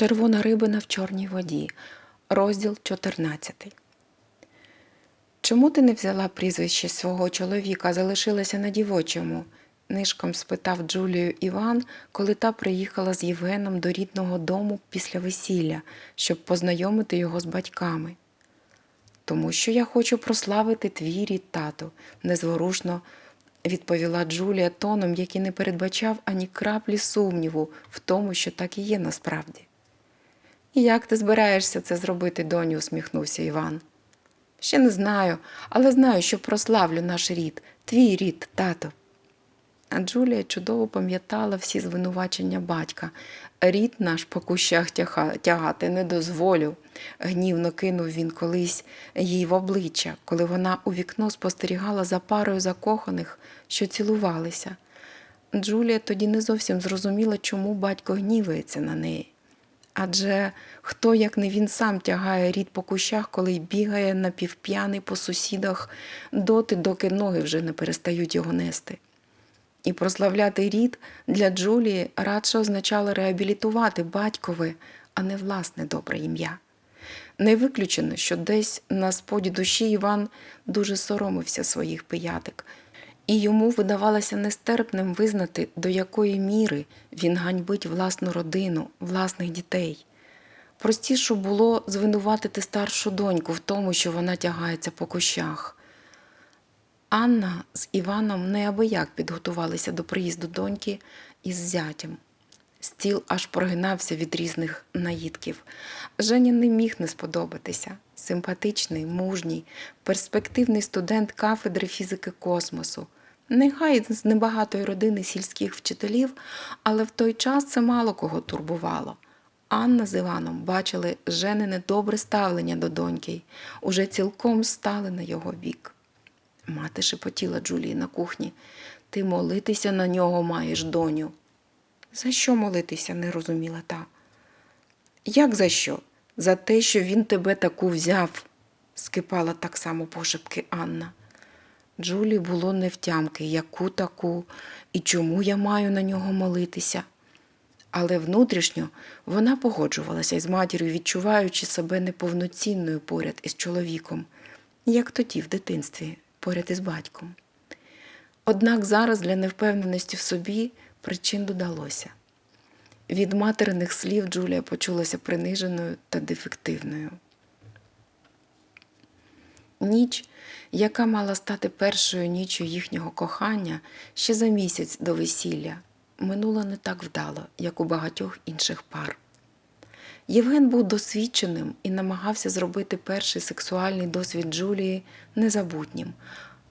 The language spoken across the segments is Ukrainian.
Червона рибина в чорній воді. Розділ 14. Чому ти не взяла прізвище свого чоловіка, залишилася на дівочому? нишком спитав Джулію Іван, коли та приїхала з Євгеном до рідного дому після весілля, щоб познайомити його з батьками. Тому що я хочу прославити твій рід, тату, незворушно відповіла Джулія тоном, який не передбачав ані краплі сумніву в тому, що так і є насправді. Як ти збираєшся це зробити, доню? усміхнувся Іван. Ще не знаю, але знаю, що прославлю наш рід, твій рід, тато. А Джулія чудово пам'ятала всі звинувачення батька. Рід наш по кущах тягати не дозволю. Гнівно кинув він колись їй в обличчя, коли вона у вікно спостерігала за парою закоханих, що цілувалися. Джулія тоді не зовсім зрозуміла, чому батько гнівається на неї. Адже хто, як не він сам тягає рід по кущах, коли бігає напівп'яний по сусідах доти, доки ноги вже не перестають його нести. І прославляти рід для Джулії радше означало реабілітувати батькове, а не власне добре ім'я. Не виключено, що десь на споді душі Іван дуже соромився своїх пиятик, і йому видавалося нестерпним визнати, до якої міри він ганьбить власну родину, власних дітей. Простіше було звинуватити старшу доньку в тому, що вона тягається по кущах. Анна з Іваном неабияк підготувалися до приїзду доньки із зятям. Стіл аж прогинався від різних наїдків. Женя не міг не сподобатися. Симпатичний, мужній, перспективний студент кафедри фізики космосу. Нехай з небагатої родини сільських вчителів, але в той час це мало кого турбувало. Анна з Іваном бачили Женине добре ставлення до доньки, уже цілком стали на його бік. Мати шепотіла Джулії на кухні. Ти молитися на нього маєш, доню. За що молитися? не розуміла та. Як за що? За те, що він тебе таку взяв, скипала так само пошепки Анна. Джулі було невтямки, яку таку і чому я маю на нього молитися. Але внутрішньо вона погоджувалася із матір'ю, відчуваючи себе неповноцінною поряд із чоловіком, як тоді в дитинстві, поряд із батьком. Однак зараз для невпевненості в собі причин додалося. Від материних слів Джулія почулася приниженою та дефективною. Ніч, яка мала стати першою ніччю їхнього кохання ще за місяць до весілля, минула не так вдало, як у багатьох інших пар. Євген був досвідченим і намагався зробити перший сексуальний досвід Джулії незабутнім,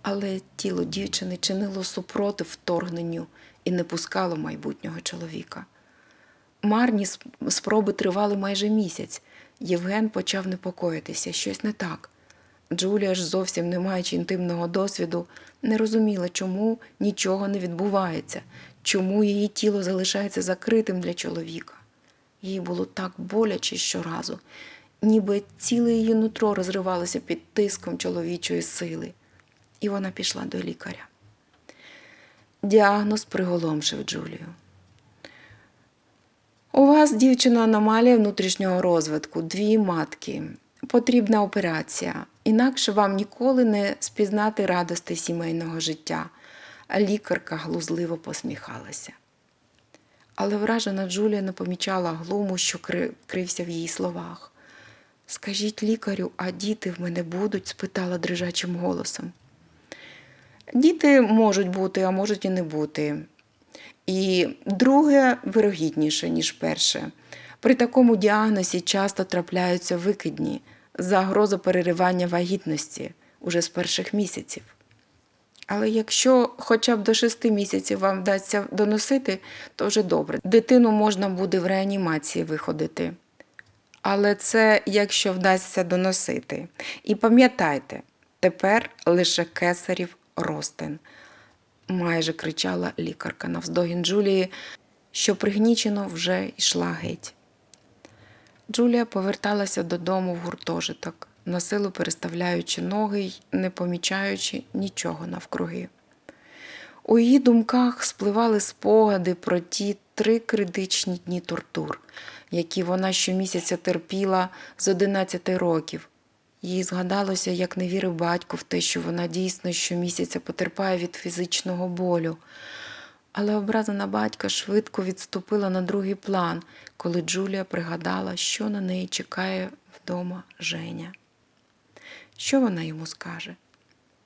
але тіло дівчини чинило супротив вторгненню і не пускало майбутнього чоловіка. Марні спроби тривали майже місяць. Євген почав непокоїтися, щось не так. Джулія ж, зовсім не маючи інтимного досвіду, не розуміла, чому нічого не відбувається, чому її тіло залишається закритим для чоловіка. Їй було так боляче щоразу, ніби ціле її нутро розривалося під тиском чоловічої сили. І вона пішла до лікаря. Діагноз приголомшив Джулію. У вас, дівчино, аномалія внутрішнього розвитку, дві матки. Потрібна операція, інакше вам ніколи не спізнати радости сімейного життя. Лікарка глузливо посміхалася. Але вражена Джулія не помічала глуму, що крився в її словах. Скажіть лікарю, а діти в мене будуть? спитала дрижачим голосом. Діти можуть бути, а можуть і не бути. І друге вирогідніше, ніж перше. При такому діагнозі часто трапляються викидні, загроза переривання вагітності уже з перших місяців. Але якщо хоча б до шести місяців вам вдасться доносити, то вже добре. Дитину можна буде в реанімації виходити. Але це якщо вдасться доносити. І пам'ятайте, тепер лише кесарів ростин, майже кричала лікарка навздогін Джулії, що пригнічено вже йшла геть. Джулія поверталася додому в гуртожиток, насилу переставляючи ноги й не помічаючи нічого навкруги. У її думках спливали спогади про ті три критичні дні тортур, які вона щомісяця терпіла з 11 років. Їй згадалося, як не вірив батько в те, що вона дійсно щомісяця потерпає від фізичного болю. Але образа на батька швидко відступила на другий план, коли Джулія пригадала, що на неї чекає вдома Женя. Що вона йому скаже?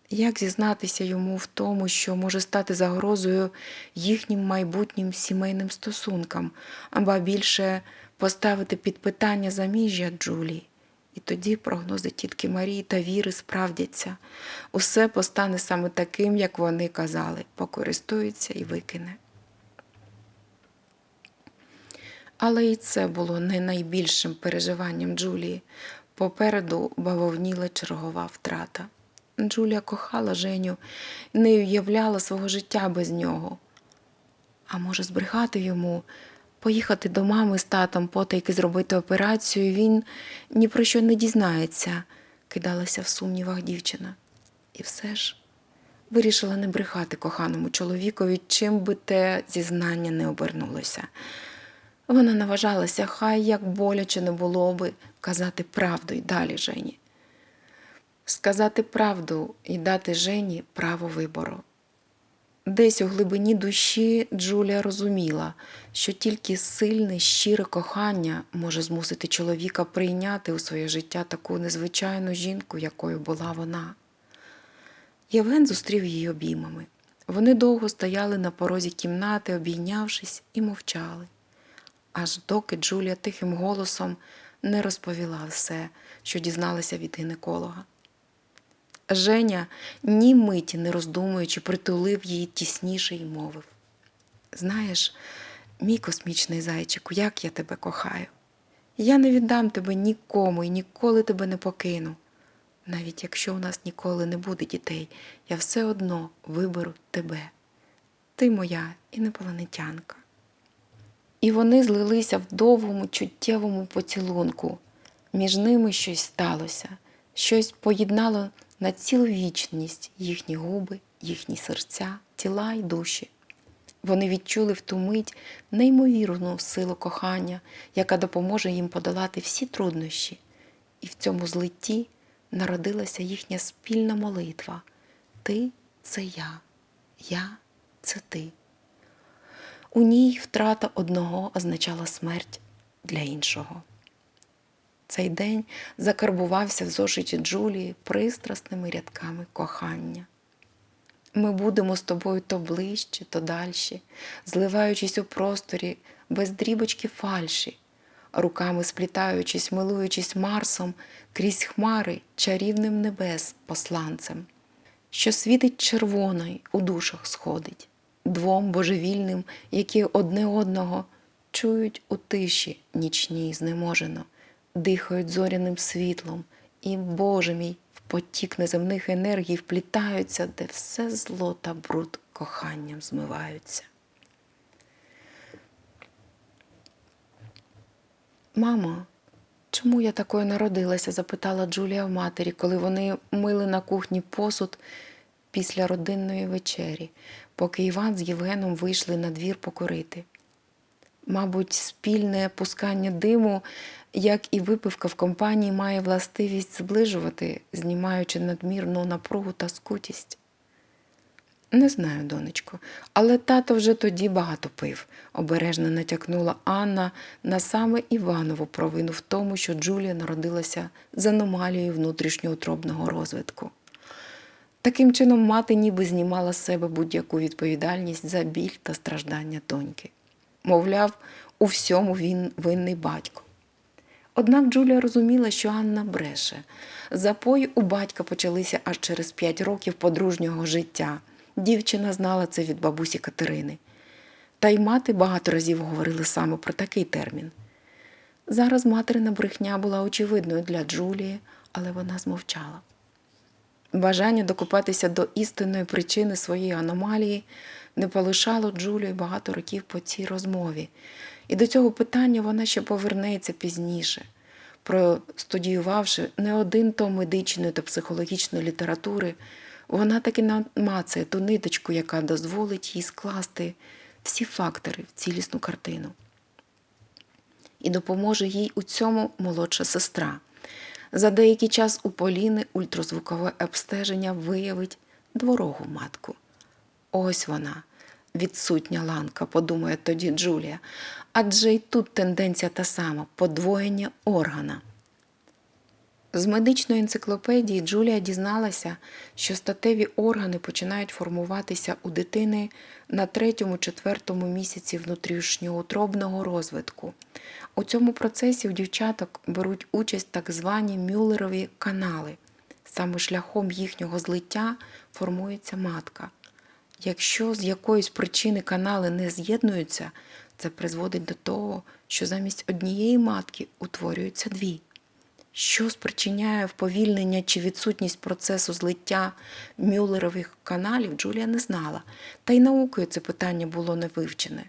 Як зізнатися йому в тому, що може стати загрозою їхнім майбутнім сімейним стосункам, або більше поставити під питання заміжжя Джулії? І тоді прогнози тітки Марії та Віри справдяться. Усе постане саме таким, як вони казали, покористується і викине. Але і це було не найбільшим переживанням Джулії. Попереду бавовніла чергова втрата. Джулія кохала Женю і не уявляла свого життя без нього. А може, збрехати йому, поїхати до мами з татом, потайки зробити операцію, він ні про що не дізнається, кидалася в сумнівах дівчина. І все ж вирішила не брехати коханому чоловікові, чим би те зізнання не обернулося. Вона наважалася, хай як боляче не було би казати правду й далі Жені. Сказати правду і дати Жені право вибору. Десь у глибині душі Джулія розуміла, що тільки сильне, щире кохання може змусити чоловіка прийняти у своє життя таку незвичайну жінку, якою була вона. Євген зустрів її обіймами. Вони довго стояли на порозі кімнати, обійнявшись, і мовчали. Аж доки Джулія тихим голосом не розповіла все, що дізналася від гінеколога. Женя, ні миті не роздумуючи, притулив її тісніше й мовив: Знаєш, мій космічний зайчику, як я тебе кохаю. Я не віддам тебе нікому і ніколи тебе не покину. Навіть якщо у нас ніколи не буде дітей, я все одно виберу тебе. Ти моя інопланетянка. І вони злилися в довгому чуттєвому поцілунку. Між ними щось сталося, щось поєднало на цілу вічність їхні губи, їхні серця, тіла й душі. Вони відчули в ту мить неймовірну силу кохання, яка допоможе їм подолати всі труднощі. І в цьому злитті народилася їхня спільна молитва Ти це я, я це ти. У ній втрата одного означала смерть для іншого. Цей день закарбувався в зошиті Джулії пристрасними рядками кохання. Ми будемо з тобою то ближче, то дальші, зливаючись у просторі без дрібочки фальші, руками сплітаючись, милуючись Марсом крізь хмари чарівним небес посланцем, що світить червоною у душах сходить, двом божевільним, які одне одного чують у тиші нічній знеможено дихають зоряним світлом, і, Боже мій, в потік неземних енергій вплітаються, де все зло та бруд коханням змиваються. Мамо, чому я такою народилася? запитала Джулія в матері, коли вони мили на кухні посуд після родинної вечері, поки Іван з Євгеном вийшли на двір покорити. Мабуть, спільне пускання диму, як і випивка в компанії, має властивість зближувати, знімаючи надмірну напругу та скутість. Не знаю, донечко, але тато вже тоді багато пив, обережно натякнула Анна на саме Іванову провину в тому, що Джулія народилася з аномалією внутрішньоутробного розвитку. Таким чином, мати ніби знімала з себе будь-яку відповідальність за біль та страждання доньки. Мовляв, у всьому він винний батько. Однак Джулія розуміла, що Анна бреше. Запої у батька почалися аж через п'ять років подружнього життя. Дівчина знала це від бабусі Катерини. Та й мати багато разів говорили саме про такий термін. Зараз материна брехня була очевидною для Джулії, але вона змовчала. Бажання докопатися до істинної причини своєї аномалії не полишало Джулію багато років по цій розмові, і до цього питання вона ще повернеться пізніше, простудіювавши не один том медичної та психологічної літератури, вона таки намацає ту ниточку, яка дозволить їй скласти всі фактори в цілісну картину. І допоможе їй у цьому молодша сестра. За деякий час у Поліни ультразвукове обстеження виявить дворогу матку. Ось вона, відсутня ланка, подумає тоді Джулія. Адже й тут тенденція та сама подвоєння органа. З медичної енциклопедії Джулія дізналася, що статеві органи починають формуватися у дитини на третьому-четвертому місяці внутрішньоутробного розвитку. У цьому процесі у дівчаток беруть участь так звані мюллерові канали. Саме шляхом їхнього злиття формується матка. Якщо з якоїсь причини канали не з'єднуються, це призводить до того, що замість однієї матки утворюються дві. Що спричиняє вповільнення чи відсутність процесу злиття мюллерових каналів, Джулія не знала, та й наукою це питання було не вивчене.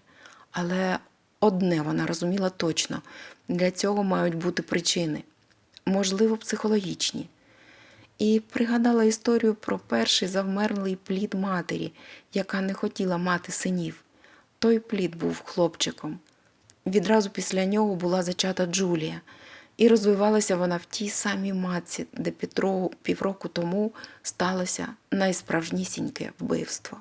Але одне вона розуміла точно для цього мають бути причини, можливо, психологічні. І пригадала історію про перший завмерлий плід матері, яка не хотіла мати синів. Той плід був хлопчиком. Відразу після нього була зачата Джулія, і розвивалася вона в тій самій матці, де Петро півроку тому сталося найсправжнісіньке вбивство.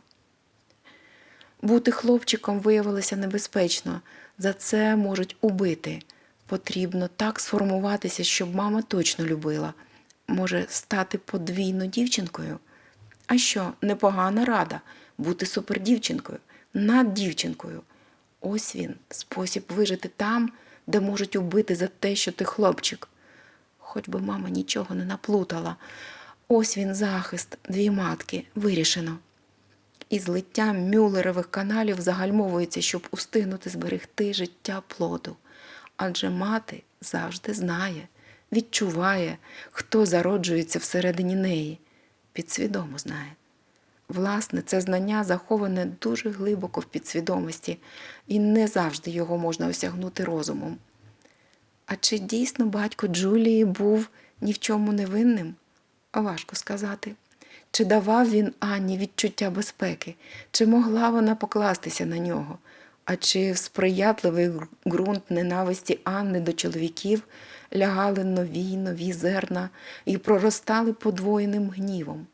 Бути хлопчиком виявилося небезпечно, за це можуть убити. Потрібно так сформуватися, щоб мама точно любила. Може стати подвійно дівчинкою? А що, непогана рада бути супердівчинкою, над дівчинкою. Ось він, спосіб вижити там, де можуть убити за те, що ти хлопчик. Хоч би мама нічого не наплутала. Ось він захист, дві матки, вирішено. І злиття мюллерових каналів загальмовується, щоб устигнути зберегти життя плоду. Адже мати завжди знає, відчуває, хто зароджується всередині неї, підсвідомо знає. Власне, це знання заховане дуже глибоко в підсвідомості, і не завжди його можна осягнути розумом. А чи дійсно батько Джулії був ні в чому невинним? Важко сказати. Чи давав він Анні відчуття безпеки, чи могла вона покластися на нього? А чи в сприятливий ґрунт ненависті Анни до чоловіків лягали нові нові зерна і проростали подвоєним гнівом?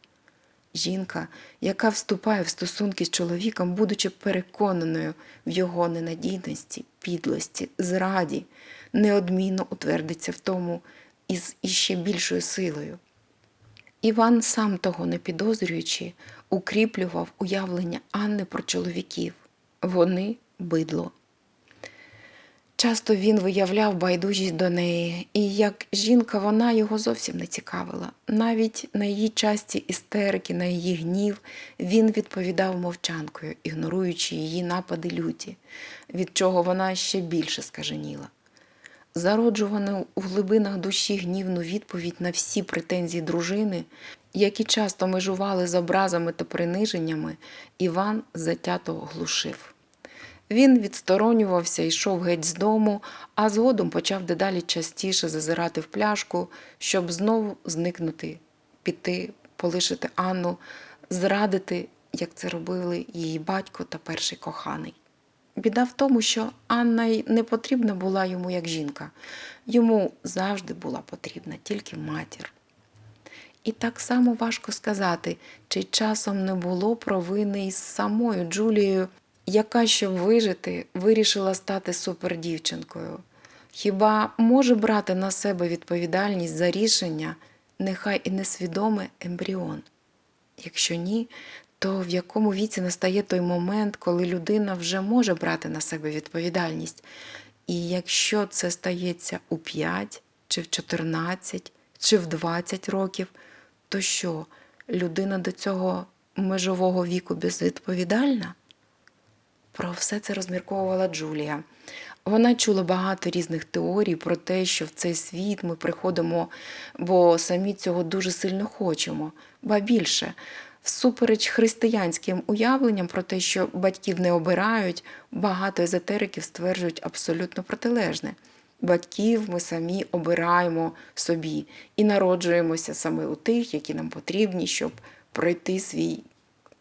Жінка, яка вступає в стосунки з чоловіком, будучи переконаною в його ненадійності, підлості, зраді, неодмінно утвердиться в тому із іще більшою силою. Іван, сам того не підозрюючи, укріплював уявлення Анни про чоловіків. Вони бидло. Часто він виявляв байдужість до неї, і як жінка вона його зовсім не цікавила. Навіть на її часті істерики, на її гнів він відповідав мовчанкою, ігноруючи її напади люті, від чого вона ще більше скаженіла. Зароджувану у глибинах душі гнівну відповідь на всі претензії дружини, які часто межували з образами та приниженнями, Іван затято глушив. Він відсторонювався, йшов геть з дому, а згодом почав дедалі частіше зазирати в пляшку, щоб знову зникнути, піти, полишити Анну, зрадити, як це робили її батько та перший коханий. Біда в тому, що Анна й не потрібна була йому як жінка, йому завжди була потрібна тільки матір. І так само важко сказати, чи часом не було провини із самою Джулією, яка, щоб вижити, вирішила стати супердівчинкою. Хіба може брати на себе відповідальність за рішення, нехай і несвідомий ембріон? Якщо ні, то в якому віці настає той момент, коли людина вже може брати на себе відповідальність? І якщо це стається у 5, чи в 14, чи в 20 років, то що, людина до цього межового віку безвідповідальна? Про все це розмірковувала Джулія. Вона чула багато різних теорій про те, що в цей світ ми приходимо, бо самі цього дуже сильно хочемо. Ба більше, всупереч християнським уявленням про те, що батьків не обирають, багато езотериків стверджують абсолютно протилежне. Батьків ми самі обираємо собі і народжуємося саме у тих, які нам потрібні, щоб пройти свій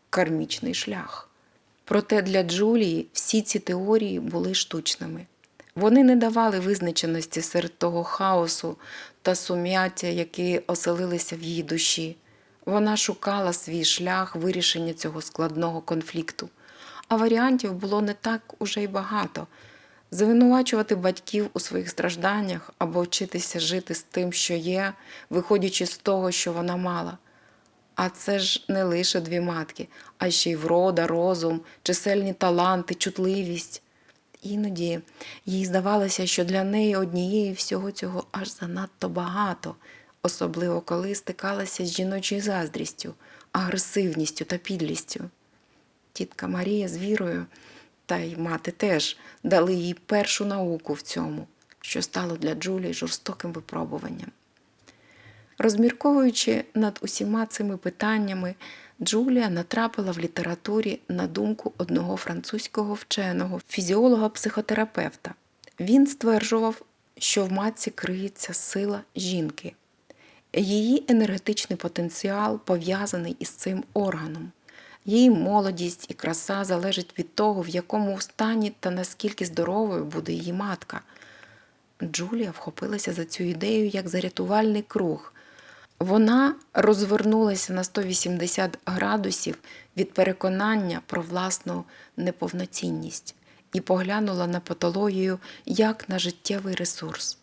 кармічний шлях. Проте для Джулії всі ці теорії були штучними. Вони не давали визначеності серед того хаосу та сум'яття, які оселилися в її душі. Вона шукала свій шлях вирішення цього складного конфлікту. А варіантів було не так уже й багато. Звинувачувати батьків у своїх стражданнях або вчитися жити з тим, що є, виходячи з того, що вона мала. А це ж не лише дві матки, а ще й врода, розум, чисельні таланти, чутливість. Іноді їй здавалося, що для неї однієї всього цього аж занадто багато, особливо коли стикалася з жіночою заздрістю, агресивністю та підлістю. Тітка Марія з вірою, та й мати теж дали їй першу науку в цьому, що стало для Джулії жорстоким випробуванням. Розмірковуючи над усіма цими питаннями, Джулія натрапила в літературі на думку одного французького вченого, фізіолога-психотерапевта. Він стверджував, що в матці криється сила жінки. Її енергетичний потенціал пов'язаний із цим органом. Її молодість і краса залежать від того, в якому стані та наскільки здоровою буде її матка. Джулія вхопилася за цю ідею як за рятувальний круг. Вона розвернулася на 180 градусів від переконання про власну неповноцінність і поглянула на патологію як на життєвий ресурс.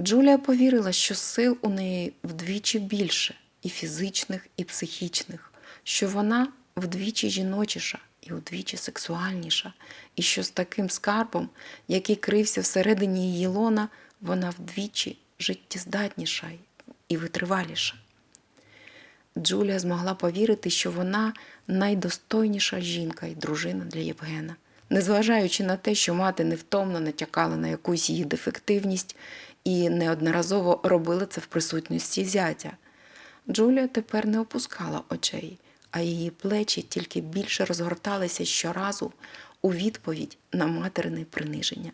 Джулія повірила, що сил у неї вдвічі більше і фізичних, і психічних, що вона вдвічі жіночіша і вдвічі сексуальніша, і що з таким скарбом, який крився всередині її лона, вона вдвічі життєздатніша і витриваліша. Джулія змогла повірити, що вона найдостойніша жінка і дружина для Євгена, незважаючи на те, що мати невтомно натякала на якусь її дефективність і неодноразово робила це в присутності зятя. Джулія тепер не опускала очей, а її плечі тільки більше розгорталися щоразу у відповідь на материне приниження.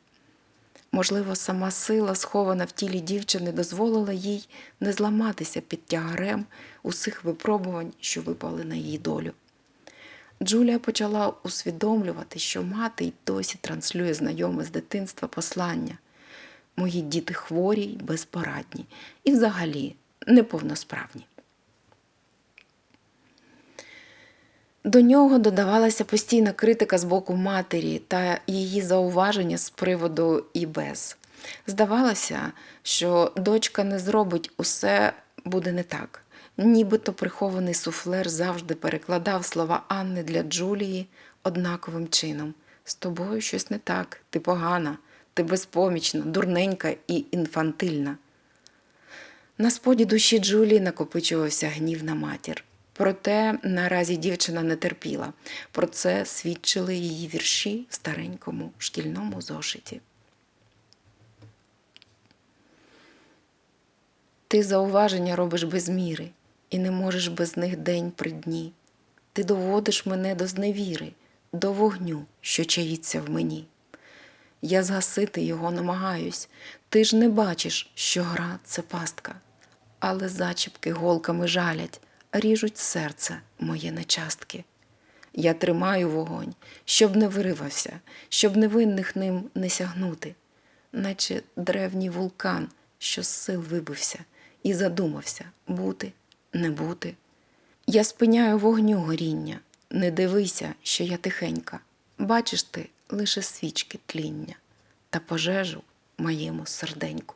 Можливо, сама сила, схована в тілі дівчини, дозволила їй не зламатися під тягарем усіх випробувань, що випали на її долю. Джулія почала усвідомлювати, що мати й досі транслює знайоме з дитинства послання. Мої діти хворі й безпорадні і взагалі неповносправні. До нього додавалася постійна критика з боку матері та її зауваження з приводу і без. Здавалося, що дочка не зробить усе буде не так. Нібито прихований суфлер завжди перекладав слова Анни для Джулії однаковим чином. З тобою щось не так, ти погана, ти безпомічна, дурненька і інфантильна. На споді душі Джулії накопичувався гнів на матір. Проте наразі дівчина не терпіла. Про це свідчили її вірші в старенькому шкільному зошиті. Ти зауваження робиш без міри, і не можеш без них день при дні. Ти доводиш мене до зневіри, до вогню, що чаїться в мені. Я згасити його намагаюсь, ти ж не бачиш, що гра це пастка, але зачіпки голками жалять ріжуть серце моє на частки. Я тримаю вогонь, щоб не виривався, щоб невинних ним не сягнути, наче древній вулкан, що з сил вибився, і задумався бути, не бути. Я спиняю вогню горіння, не дивися, що я тихенька. Бачиш ти лише свічки тління та пожежу моєму серденьку.